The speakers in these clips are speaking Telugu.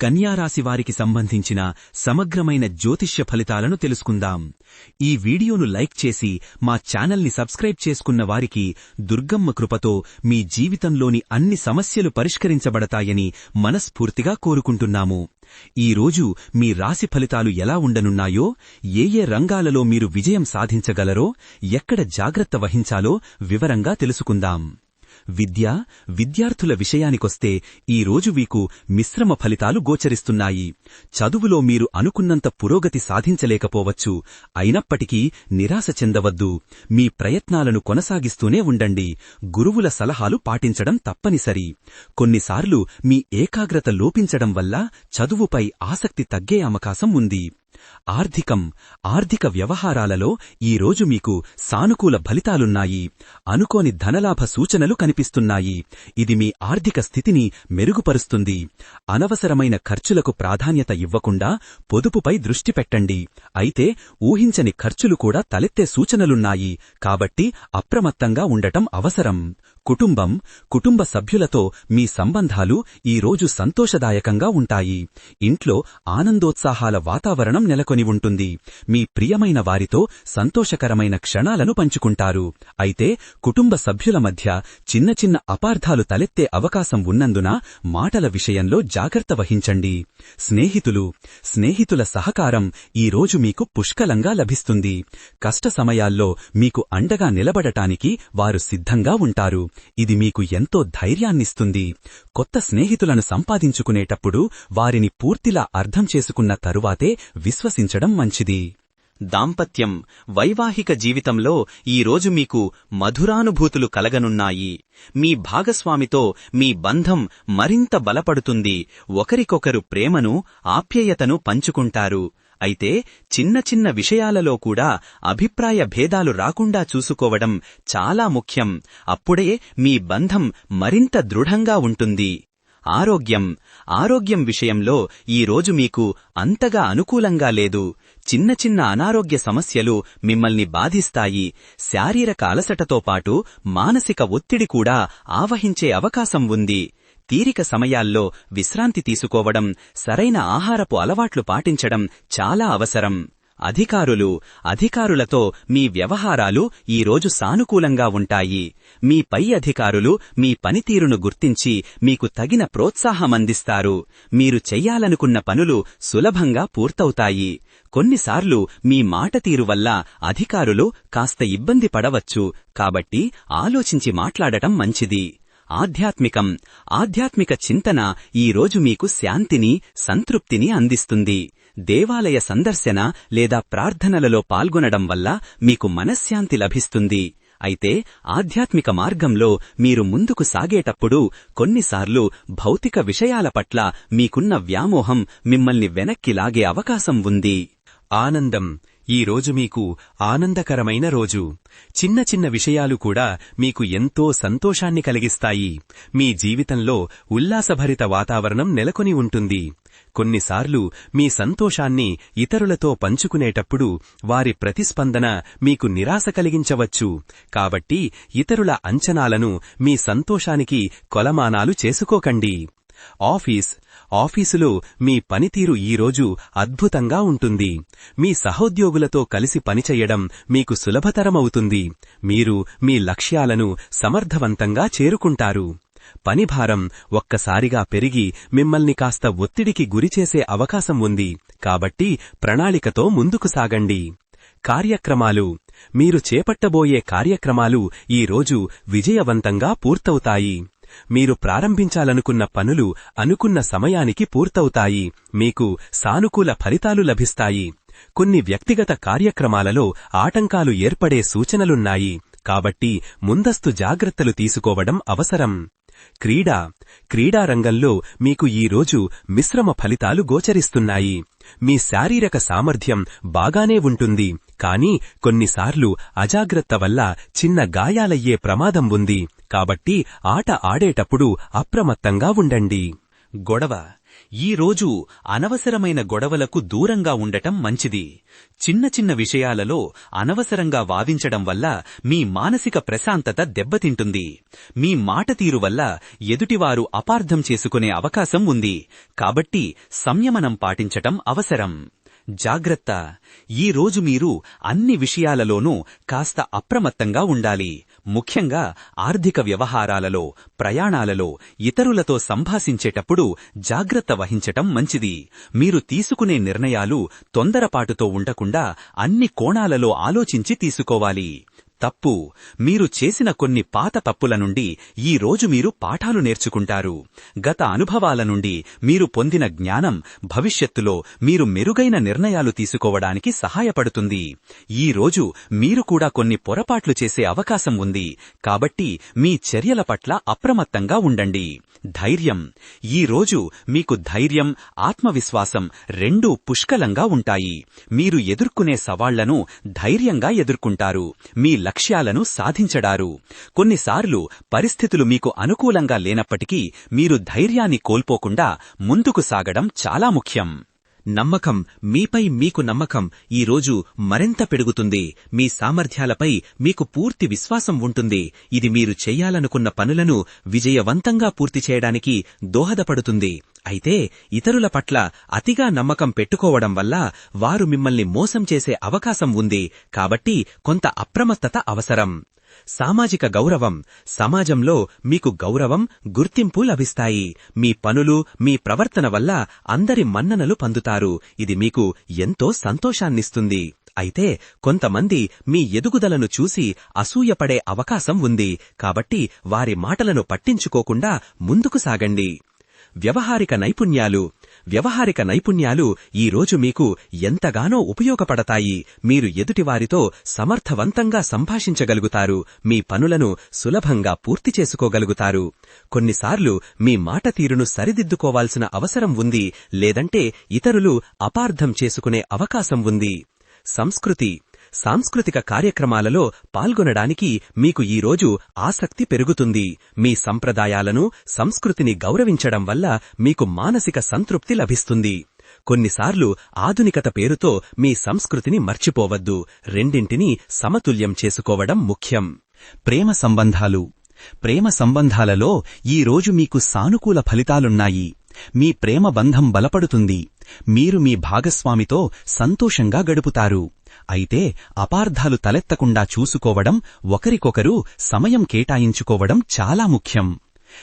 కన్యారాశి వారికి సంబంధించిన సమగ్రమైన జ్యోతిష్య ఫలితాలను తెలుసుకుందాం. ఈ వీడియోను లైక్ చేసి మా ఛానల్ని సబ్స్క్రైబ్ చేసుకున్న వారికి దుర్గమ్మ కృపతో మీ జీవితంలోని అన్ని సమస్యలు పరిష్కరించబడతాయని మనస్ఫూర్తిగా కోరుకుంటున్నాము. ఈ రోజు మీ రాశి ఫలితాలు ఎలా ఉండనున్నాయో ఏ ఏ రంగాలలో మీరు విజయం సాధించగలరో ఎక్కడ జాగ్రత్త వహించాలో వివరంగా తెలుసుకుందాం. విద్య విద్యార్థుల విషయానికొస్తే ఈ రోజు వీకు మిశ్రమ ఫలితాలు గోచరిస్తున్నాయి. చదువులో మీరు అనుకున్నంత పురోగతి సాధించలేకపోవచ్చు. అయినప్పటికీ నిరాశ చెందవద్దు. మీ ప్రయత్నాలను కొనసాగిస్తూనే ఉండండి. గురువుల సలహాలు పాటించడం తప్పనిసరి. కొన్నిసార్లు మీ ఏకాగ్రత లోపించడం వల్ల చదువుపై ఆసక్తి తగ్గే అవకాశం ఉంది. ఆర్థికం ఆర్థిక వ్యవహారాలలో ఈరోజు మీకు సానుకూల ఫలితాలున్నాయి. అనుకోని ధనలాభ సూచనలు కనిపిస్తున్నాయి. ఇది మీ ఆర్థిక స్థితిని మెరుగుపరుస్తుంది. అనవసరమైన ఖర్చులకు ప్రాధాన్యత ఇవ్వకుండా పొదుపుపై దృష్టి పెట్టండి. అయితే ఊహించని ఖర్చులు కూడా తలెత్తే సూచనలున్నాయి. కాబట్టి అప్రమత్తంగా ఉండటం అవసరం. కుటుంబం కుటుంబ సభ్యులతో మీ సంబంధాలు ఈరోజు సంతోషదాయకంగా ఉంటాయి. ఇంట్లో ఆనందోత్సాహాల వాతావరణం నెలకొని ఉంటుంది. మీ ప్రియమైన వారితో సంతోషకరమైన క్షణాలను పంచుకుంటారు. అయితే కుటుంబ సభ్యుల మధ్య చిన్న చిన్న అపార్థాలు తలెత్తే అవకాశం ఉన్నందున మాటల విషయంలో జాగ్రత్త వహించండి. స్నేహితులు స్నేహితుల సహకారం ఈరోజు మీకు పుష్కలంగా లభిస్తుంది. కష్ట సమయాల్లో మీకు అండగా నిలబడటానికి వారు సిద్ధంగా ఉంటారు. ఇది మీకు ఎంతో ధైర్యాన్నిస్తుంది. కొత్త స్నేహితులను సంపాదించుకునేటప్పుడు వారిని పూర్తిలా అర్థం చేసుకున్న తరువాతే విశ్వసించడం మంచిది. దాంపత్యం వైవాహిక జీవితంలో ఈరోజు మీకు మధురానుభూతులు కలగనున్నాయి. మీ భాగస్వామితో మీ బంధం మరింత బలపడుతుంది. ఒకరికొకరు ప్రేమను ఆప్యాయతను పంచుకుంటారు. అయితే చిన్న చిన్న విషయాలలో కూడా అభిప్రాయ భేదాలు రాకుండా చూసుకోవడం చాలా ముఖ్యం. అప్పుడే మీ బంధం మరింత దృఢంగా ఉంటుంది. ఆరోగ్యం. ఆరోగ్యం విషయంలో ఈరోజు మీకు అంతగా అనుకూలంగా లేదు. చిన్న చిన్న అనారోగ్య సమస్యలు మిమ్మల్ని బాధిస్తాయి. శారీరక అలసటతో పాటు మానసిక ఒత్తిడి కూడా ఆవహించే అవకాశం ఉంది. తీరిక సమయాల్లో విశ్రాంతి తీసుకోవడం సరైన ఆహారపు అలవాట్లు పాటించడం చాలా అవసరం. అధికారులు అధికారులతో మీ వ్యవహారాలు ఈరోజు సానుకూలంగా ఉంటాయి. మీ పై అధికారులు మీ పనితీరును గుర్తించి మీకు తగిన ప్రోత్సాహమందిస్తారు మీరు చెయ్యాలనుకున్న పనులు సులభంగా పూర్తవుతాయి. కొన్నిసార్లు మీ మాట తీరు వల్ల అధికారులు కాస్త ఇబ్బంది పడవచ్చు కాబట్టి ఆలోచించి మాట్లాడటం మంచిది. ఆధ్యాత్మికం ఆధ్యాత్మిక చింతన ఈరోజు మీకు శాంతిని సంతృప్తిని అందిస్తుంది. దేవాలయ సందర్శన లేదా ప్రార్థనలలో పాల్గొనడం వల్ల మీకు మనశ్శాంతి లభిస్తుంది. అయితే ఆధ్యాత్మిక మార్గంలో మీరు ముందుకు సాగేటప్పుడు కొన్నిసార్లు భౌతిక విషయాల పట్ల మీకున్న వ్యామోహం మిమ్మల్ని వెనక్కి లాగే అవకాశం ఉంది. ఆనందం ఈ రోజు మీకు ఆనందకరమైన రోజు. చిన్న చిన్న విషయాలు కూడా మీకు ఎంతో సంతోషాన్ని కలిగిస్తాయి. మీ జీవితంలో ఉల్లాసభరిత వాతావరణం నెలకొని ఉంటుంది. కొన్నిసార్లు మీ సంతోషాన్ని ఇతరులతో పంచుకునేటప్పుడు వారి ప్రతిస్పందన మీకు నిరాశ కలిగించవచ్చు. కాబట్టి ఇతరుల అంచనాలను మీ సంతోషానికి కొలమానాలు చేసుకోకండి. ఆఫీస్ ఆఫీసులో మీ పనితీరు ఈరోజు అద్భుతంగా ఉంటుంది. మీ సహోద్యోగులతో కలిసి పనిచేయడం మీకు సులభతరమవుతుంది. మీరు మీ లక్ష్యాలను సమర్థవంతంగా చేరుకుంటారు. పనిభారం ఒక్కసారిగా పెరిగి మిమ్మల్ని కాస్త ఒత్తిడికి గురిచేసే అవకాశం ఉంది. కాబట్టి ప్రణాళికతో ముందుకు సాగండి. కార్యక్రమాలు. మీరు చేపట్టబోయే కార్యక్రమాలు ఈరోజు విజయవంతంగా పూర్తవుతాయి. మీరు ప్రారంభించాలనుకున్న పనులు అనుకున్న సమయానికి పూర్తవుతాయి. మీకు సానుకూల ఫలితాలు లభిస్తాయి. కొన్ని వ్యక్తిగత కార్యక్రమాలలో ఆటంకాలు ఏర్పడే సూచనలున్నాయి. కాబట్టి ముందస్తు జాగ్రత్తలు తీసుకోవడం అవసరం. క్రీడా. క్రీడారంగంలో మీకు ఈరోజు మిశ్రమ ఫలితాలు గోచరిస్తున్నాయి. మీ శారీరక సామర్థ్యం బాగానే ఉంటుంది. కానీ కొన్నిసార్లు అజాగ్రత్త వల్ల చిన్న గాయాలయ్యే ప్రమాదం ఉంది. కాబట్టి ఆట ఆడేటప్పుడు అప్రమత్తంగా ఉండండి. గొడవ. ఈ రోజు అనవసరమైన గొడవలకు దూరంగా ఉండటం మంచిది. చిన్న చిన్న విషయాలలో అనవసరంగా వాదించడం వల్ల మీ మానసిక ప్రశాంతత దెబ్బతింటుంది. మీ మాట తీరు వల్ల ఎదుటివారు అపార్థం చేసుకునే అవకాశం ఉంది. కాబట్టి సంయమనం పాటించటం అవసరం. జాగ్రత్త ఈ రోజు మీరు అన్ని విషయాలలోనూ కాస్త అప్రమత్తంగా ఉండాలి. ముఖ్యంగా ఆర్థిక వ్యవహారాలలో ప్రయాణాలలో ఇతరులతో సంభాషించేటప్పుడు జాగ్రత్త వహించటం మంచిది. మీరు తీసుకునే నిర్ణయాలు తొందరపాటుతో ఉండకుండా అన్ని కోణాలలో ఆలోచించి తీసుకోవాలి. తప్పు. మీరు చేసిన కొన్ని పాత తప్పుల నుండి ఈ రోజు మీరు పాఠాలు నేర్చుకుంటారు. గత అనుభవాల నుండి మీరు పొందిన జ్ఞానం భవిష్యత్తులో మీరు మెరుగైన నిర్ణయాలు తీసుకోవడానికి సహాయపడుతుంది. ఈ రోజు మీరు కూడా కొన్ని పొరపాట్లు చేసే అవకాశం ఉంది. కాబట్టి మీ చర్యల పట్ల అప్రమత్తంగా ఉండండి. ధైర్యం. ఈ రోజు మీకు ధైర్యం ఆత్మవిశ్వాసం రెండూ పుష్కలంగా ఉంటాయి. మీరు ఎదుర్కొనే సవాళ్ళను ధైర్యంగా ఎదుర్కొంటారు. మీ లక్ష్యాలను సాధించడారు. కొన్నిసార్లు పరిస్థితులు మీకు అనుకూలంగా లేనప్పటికీ మీరు ధైర్యాన్ని కోల్పోకుండా ముందుకు సాగడం చాలా ముఖ్యం. నమ్మకం మీపై మీకు నమ్మకం ఈ రోజు మరింత పెరుగుతుంది. మీ సామర్థ్యాలపై మీకు పూర్తి విశ్వాసం ఉంటుంది. ఇది మీరు చెయ్యాలనుకున్న పనులను విజయవంతంగా పూర్తి చేయడానికి దోహదపడుతుంది. అయితే ఇతరుల పట్ల అతిగా నమ్మకం పెట్టుకోవడం వల్ల వారు మిమ్మల్ని మోసం చేసే అవకాశం ఉంది. కాబట్టి కొంత అప్రమత్తత అవసరం. సామాజిక గౌరవం సమాజంలో మీకు గౌరవం గుర్తింపు లభిస్తాయి. మీ పనులు మీ ప్రవర్తన వల్ల అందరి మన్ననలు పొందుతారు. ఇది మీకు ఎంతో సంతోషాన్నిస్తుంది. అయితే కొంతమంది మీ ఎదుగుదలను చూసి అసూయపడే అవకాశం ఉంది. కాబట్టి వారి మాటలను పట్టించుకోకుండా ముందుకు సాగండి. వ్యవహారిక నైపుణ్యాలు వ్యవహారిక నైపుణ్యాలు ఈ రోజు మీకు ఎంతగానో ఉపయోగపడతాయి. మీరు ఎదుటివారితో సమర్థవంతంగా సంభాషించగలుగుతారు. మీ పనులను సులభంగా పూర్తి చేసుకోగలుగుతారు. కొన్నిసార్లు మీ మాట తీరును సరిదిద్దుకోవాల్సిన అవసరం ఉంది లేదంటే ఇతరులు అపార్థం చేసుకునే అవకాశం ఉంది. సంస్కృతి సాంస్కృతిక కార్యక్రమాలలో పాల్గొనడానికి మీకు ఈరోజు ఆసక్తి పెరుగుతుంది. మీ సంప్రదాయాలను సంస్కృతిని గౌరవించడం వల్ల మీకు మానసిక సంతృప్తి లభిస్తుంది. కొన్నిసార్లు ఆధునికత పేరుతో మీ సంస్కృతిని మర్చిపోవద్దు. రెండింటినీ సమతుల్యం చేసుకోవడం ముఖ్యం. ప్రేమ సంబంధాలు. ప్రేమ సంబంధాలలో ఈ రోజు మీకు సానుకూల ఫలితాలున్నాయి. మీ ప్రేమ బంధం బలపడుతుంది. మీరు మీ భాగస్వామితో సంతోషంగా గడుపుతారు. అయితే అపార్థాలు తలెత్తకుండా చూసుకోవడం ఒకరికొకరు సమయం కేటాయించుకోవడం చాలా ముఖ్యం.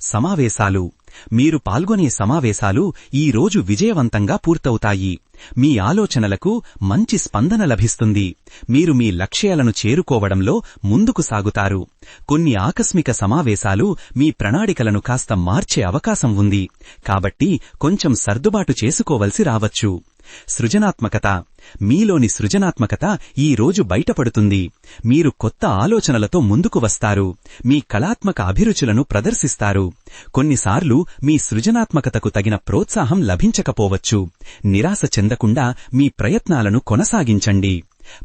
సమావేశాలు. మీరు పాల్గొనే సమావేశాలు ఈ రోజు విజయవంతంగా పూర్తవుతాయి. మీ ఆలోచనలకు మంచి స్పందన లభిస్తుంది. మీరు మీ లక్ష్యాలను చేరుకోవడంలో ముందుకు సాగుతారు. కొన్ని ఆకస్మిక సమావేశాలు మీ ప్రణాళికలను కాస్త మార్చే అవకాశం ఉంది. కాబట్టి కొంచెం సర్దుబాటు చేసుకోవలసి రావచ్చు. సృజనాత్మకత. మీలోని సృజనాత్మకత ఈ రోజు బయటపడుతుంది. మీరు కొత్త ఆలోచనలతో ముందుకు వస్తారు. మీ కళాత్మక అభిరుచులను ప్రదర్శిస్తారు. కొన్నిసార్లు మీ సృజనాత్మకతకు తగిన ప్రోత్సాహం లభించకపోవచ్చు. నిరాశ చెందకుండా మీ ప్రయత్నాలను కొనసాగించండి.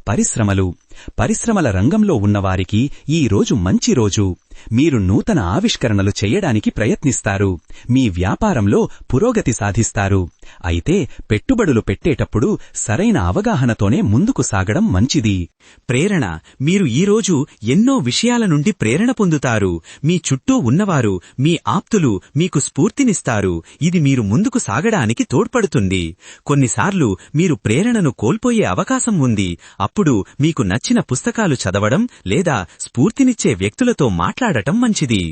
పరిశ్రమలు పరిశ్రమల రంగంలో ఉన్నవారికి ఈ రోజు మంచి రోజు. మీరు నూతన ఆవిష్కరణలు చేయడానికి ప్రయత్నిస్తారు. మీ వ్యాపారంలో పురోగతి సాధిస్తారు. అయితే పెట్టుబడులు పెట్టేటప్పుడు సరైన అవగాహనతోనే ముందుకు సాగడం మంచిది. ప్రేరణ. మీరు ఈరోజు ఎన్నో విషయాల నుండి ప్రేరణ పొందుతారు. మీ చుట్టూ ఉన్నవారు మీ ఆప్తులు మీకు స్ఫూర్తినిస్తారు. ఇది మీరు ముందుకు సాగడానికి తోడ్పడుతుంది. కొన్నిసార్లు మీరు ప్రేరణను కోల్పోయే అవకాశం ఉంది. అప్పుడు మీకు నచ్చిన పుస్తకాలు చదవడం లేదా స్ఫూర్తినిచ్చే వ్యక్తులతో మాట్లాడటం మంచిది.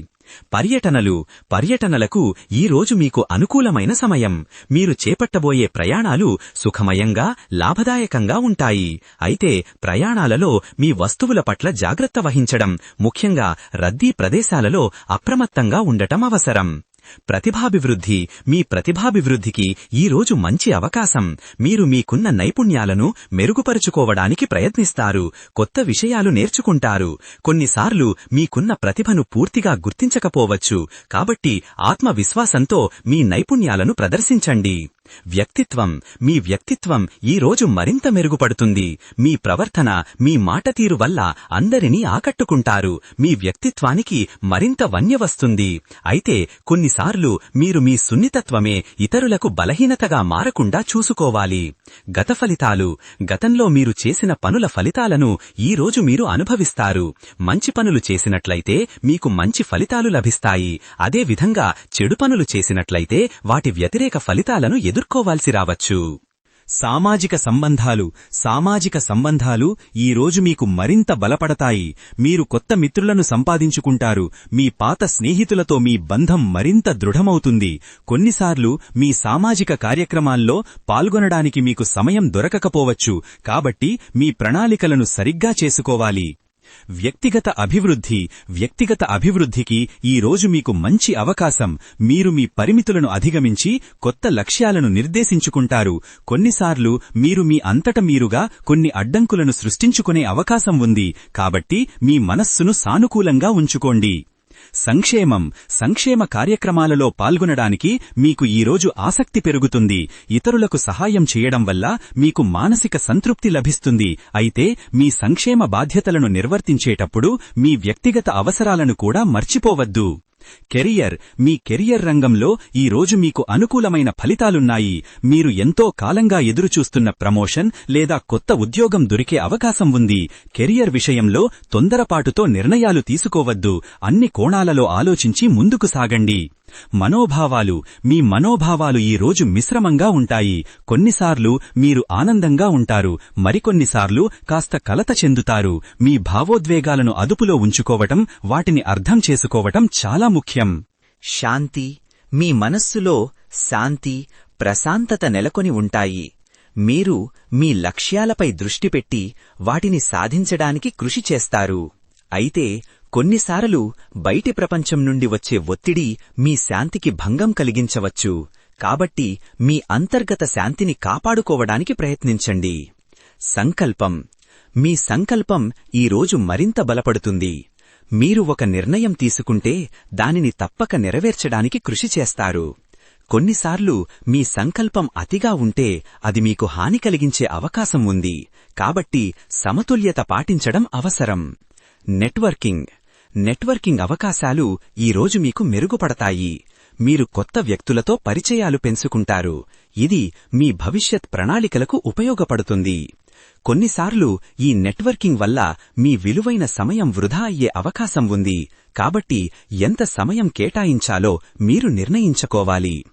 పర్యటనలు పర్యటనలకు ఈ రోజు మీకు అనుకూలమైన సమయం. మీరు చేపట్టబోయే ప్రయాణాలు సుఖమయంగా లాభదాయకంగా ఉంటాయి. అయితే ప్రయాణాలలో మీ వస్తువుల పట్ల జాగ్రత్త వహించడం ముఖ్యంగా రద్దీ ప్రదేశాలలో అప్రమత్తంగా ఉండటం అవసరం. ప్రతిభాభివృద్ధి మీ ప్రతిభాభివృద్ధికి ఈ రోజు మంచి అవకాశం. మీరు మీకున్న నైపుణ్యాలను మెరుగుపరుచుకోవడానికి ప్రయత్నిస్తారు కొత్త విషయాలు నేర్చుకుంటారు. కొన్నిసార్లు మీకున్న ప్రతిభను పూర్తిగా గుర్తించకపోవచ్చు కాబట్టి ఆత్మవిశ్వాసంతో మీ నైపుణ్యాలను ప్రదర్శించండి. వ్యక్తిత్వం మీ వ్యక్తిత్వం ఈ రోజు మరింత మెరుగుపడుతుంది. మీ ప్రవర్తన మీ మాట తీరు వల్ల అందరినీ ఆకట్టుకుంటారు. మీ వ్యక్తిత్వానికి మరింత వన్య వస్తుంది. అయితే కొన్నిసార్లు మీరు మీ సున్నితత్వమే ఇతరులకు బలహీనతగా మారకుండా చూసుకోవాలి. గత ఫలితాలు గతంలో మీరు చేసిన పనుల ఫలితాలను ఈ రోజు మీరు అనుభవిస్తారు. మంచి పనులు చేసినట్లయితే మీకు మంచి ఫలితాలు లభిస్తాయి. అదేవిధంగా చెడు పనులు చేసినట్లయితే వాటి వ్యతిరేక ఫలితాలను ఎదుర్కోవాల్సి రావచ్చు. సామాజిక సంబంధాలు సామాజిక సంబంధాలు ఈ రోజు మీకు మరింత బలపడతాయి. మీరు కొత్త మిత్రులను సంపాదించుకుంటారు. మీ పాత స్నేహితులతో మీ బంధం మరింత దృఢమవుతుంది. కొన్నిసార్లు మీ సామాజిక కార్యక్రమాల్లో పాల్గొనడానికి మీకు సమయం దొరకకపోవచ్చు. కాబట్టి మీ ప్రణాళికలను సరిగ్గా చేసుకోవాలి. వ్యక్తిగత అభివృద్ధి వ్యక్తిగత అభివృద్ధికి ఈ రోజు మీకు మంచి అవకాశం. మీరు మీ పరిమితులను అధిగమించి కొత్త లక్ష్యాలను నిర్దేశించుకుంటారు. కొన్నిసార్లు మీరు మీ అంతట మీరుగా కొన్ని అడ్డంకులను సృష్టించుకునే అవకాశం ఉంది. కాబట్టి మీ మనస్సును సానుకూలంగా ఉంచుకోండి. సంక్షేమం సంక్షేమ కార్యక్రమాలలో పాల్గొనడానికి మీకు ఈరోజు ఆసక్తి పెరుగుతుంది. ఇతరులకు సహాయం చేయడం వల్ల మీకు మానసిక సంతృప్తి లభిస్తుంది. అయితే మీ సంక్షేమ బాధ్యతలను నిర్వర్తించేటప్పుడు మీ వ్యక్తిగత అవసరాలను కూడా మర్చిపోవద్దు. కెరియర్ మీ కెరియర్ రంగంలో ఈ రోజు మీకు అనుకూలమైన ఫలితాలున్నాయి. మీరు ఎంతో కాలంగా ఎదురుచూస్తున్న ప్రమోషన్ లేదా కొత్త ఉద్యోగం దొరికే అవకాశం ఉంది. కెరియర్ విషయంలో తొందరపాటుతో నిర్ణయాలు తీసుకోవద్దు. అన్ని కోణాలలో ఆలోచించి ముందుకు సాగండి. మనోభావాలు మీ మనోభావాలు ఈ రోజు మిశ్రమంగా ఉంటాయి. కొన్నిసార్లు మీరు ఆనందంగా ఉంటారు. మరికొన్నిసార్లు కాస్త కలత చెందుతారు. మీ భావోద్వేగాలను అదుపులో ఉంచుకోవటం వాటిని అర్థం చేసుకోవటం చాలా ముఖ్యం. శాంతి మీ మనస్సులో శాంతి ప్రశాంతత నెలకొని ఉంటాయి. మీరు మీ లక్ష్యాలపై దృష్టి పెట్టి వాటిని సాధించడానికి కృషి చేస్తారు. అయితే కొన్నిసార్లు బయటి ప్రపంచం నుండి వచ్చే ఒత్తిడి మీ శాంతికి భంగం కలిగించవచ్చు. కాబట్టి మీ అంతర్గత శాంతిని కాపాడుకోవడానికి ప్రయత్నించండి. సంకల్పం. మీ సంకల్పం ఈరోజు మరింత బలపడుతుంది. మీరు ఒక నిర్ణయం తీసుకుంటే దానిని తప్పక నెరవేర్చడానికి కృషి చేస్తారు. కొన్నిసార్లు మీ సంకల్పం అతిగా ఉంటే అది మీకు హాని కలిగించే అవకాశం ఉంది. కాబట్టి సమతుల్యత పాటించడం అవసరం. నెట్వర్కింగ్. నెట్వర్కింగ్ అవకాశాలు ఈరోజు మీకు మెరుగుపడతాయి. మీరు కొత్త వ్యక్తులతో పరిచయాలు పెంచుకుంటారు. ఇది మీ భవిష్యత్ ప్రణాళికలకు ఉపయోగపడుతుంది. కొన్నిసార్లు ఈ నెట్వర్కింగ్ వల్ల మీ విలువైన సమయం వృధా అయ్యే అవకాశం ఉంది. కాబట్టి ఎంత సమయం కేటాయించాలో మీరు నిర్ణయించుకోవాలి.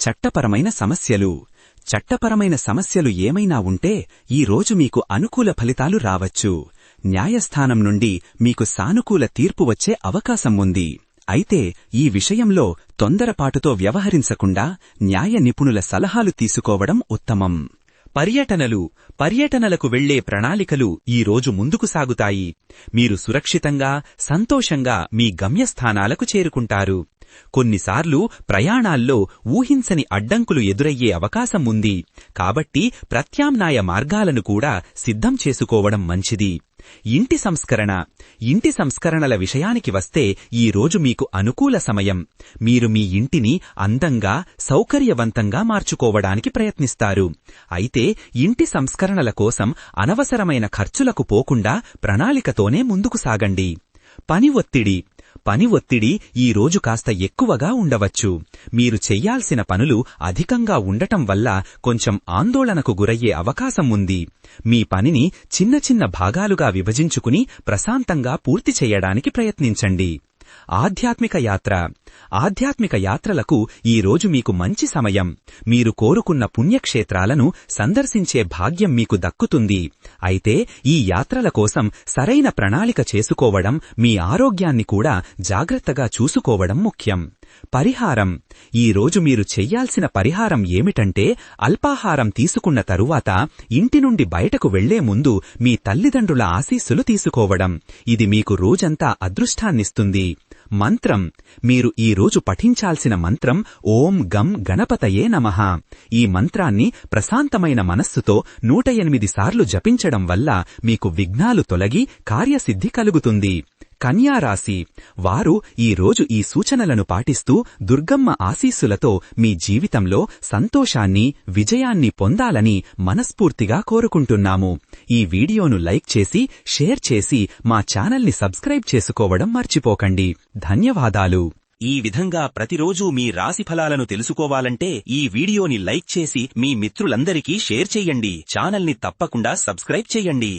చట్టపరమైన సమస్యలు. చట్టపరమైన సమస్యలు ఏమైనా ఉంటే ఈ రోజు మీకు అనుకూల ఫలితాలు రావచ్చు. న్యాయస్థానం నుండి మీకు సానుకూల తీర్పు వచ్చే అవకాశం ఉంది. అయితే ఈ విషయంలో తొందరపాటుతో వ్యవహరించకుండా న్యాయ నిపుణుల సలహాలు తీసుకోవడం ఉత్తమం. పర్యటనలు పర్యటనలకు వెళ్ళే ప్రణాళికలు ఈ రోజు ముందుకు సాగుతాయి. మీరు సురక్షితంగా సంతోషంగా మీ గమ్యస్థానాలకు చేరుకుంటారు. కొన్నిసార్లు ప్రయాణాల్లో ఊహించని అడ్డంకులు ఎదురయ్యే అవకాశం ఉంది. కాబట్టి ప్రత్యామ్నాయ మార్గాలను కూడా సిద్ధం చేసుకోవడం మంచిది. ఇంటి సంస్కరణ. ఇంటి సంస్కరణల విషయానికి వస్తే ఈ రోజు మీకు అనుకూల సమయం. మీరు మీ ఇంటిని అందంగా సౌకర్యవంతంగా మార్చుకోవడానికి ప్రయత్నిస్తారు. అయితే ఇంటి సంస్కరణల కోసం అనవసరమైన ఖర్చులకు పోకుండా ప్రణాళికతోనే ముందుకు సాగండి. పని ఒత్తిడి. పని ఒత్తిడి ఈ రోజు కాస్త ఎక్కువగా ఉండవచ్చు. మీరు చెయ్యాల్సిన పనులు అధికంగా ఉండటం వల్ల కొంచెం ఆందోళనకు గురయ్యే అవకాశం ఉంది. మీ పనిని చిన్న చిన్న భాగాలుగా విభజించుకుని ప్రశాంతంగా పూర్తి చేయడానికి ప్రయత్నించండి. ఆధ్యాత్మిక యాత్ర. ఆధ్యాత్మిక యాత్రలకు ఈ రోజు మీకు మంచి సమయం. మీరు కోరుకున్న పుణ్యక్షేత్రాలను సందర్శించే భాగ్యం మీకు దక్కుతుంది. అయితే ఈ యాత్రల కోసం సరైన ప్రణాళిక చేసుకోవడం మీ ఆరోగ్యాన్ని కూడా జాగ్రత్తగా చూసుకోవడం ముఖ్యం. పరిహారం. ఈ రోజు మీరు చెయ్యాల్సిన పరిహారం ఏమిటంటే అల్పాహారం తీసుకున్న తరువాత ఇంటి నుండి బయటకు వెళ్ళే ముందు మీ తల్లిదండ్రుల ఆశీస్సులు తీసుకోవడం. ఇది మీకు రోజంతా అదృష్టాన్నిస్తుంది. మంత్రం. మీరు ఈ రోజు పఠించాల్సిన మంత్రం ఓం గం గణపతయే నమః. ఈ మంత్రాన్ని ప్రశాంతమైన మనస్సుతో నూట ఎనిమిది సార్లు జపించడం వల్ల మీకు విఘ్నాలు తొలగి కార్యసిద్ధి కలుగుతుంది. కన్యారాశి. వారు ఈ రోజు ఈ సూచనలను పాటిస్తూ దుర్గమ్మ ఆశీస్సులతో మీ జీవితంలో సంతోషాన్ని విజయాన్ని పొందాలని మనస్ఫూర్తిగా కోరుకుంటున్నాము. ఈ వీడియోను లైక్ చేసి షేర్ చేసి మా ఛానల్ని సబ్స్క్రైబ్ చేసుకోవడం మర్చిపోకండి. ధన్యవాదాలు. ఈ విధంగా ప్రతిరోజూ మీ రాశి ఫలాలను తెలుసుకోవాలంటే ఈ వీడియోని లైక్ చేసి మీ మిత్రులందరికీ షేర్ చెయ్యండి ఛానల్ని తప్పకుండా సబ్స్క్రైబ్ చేయండి.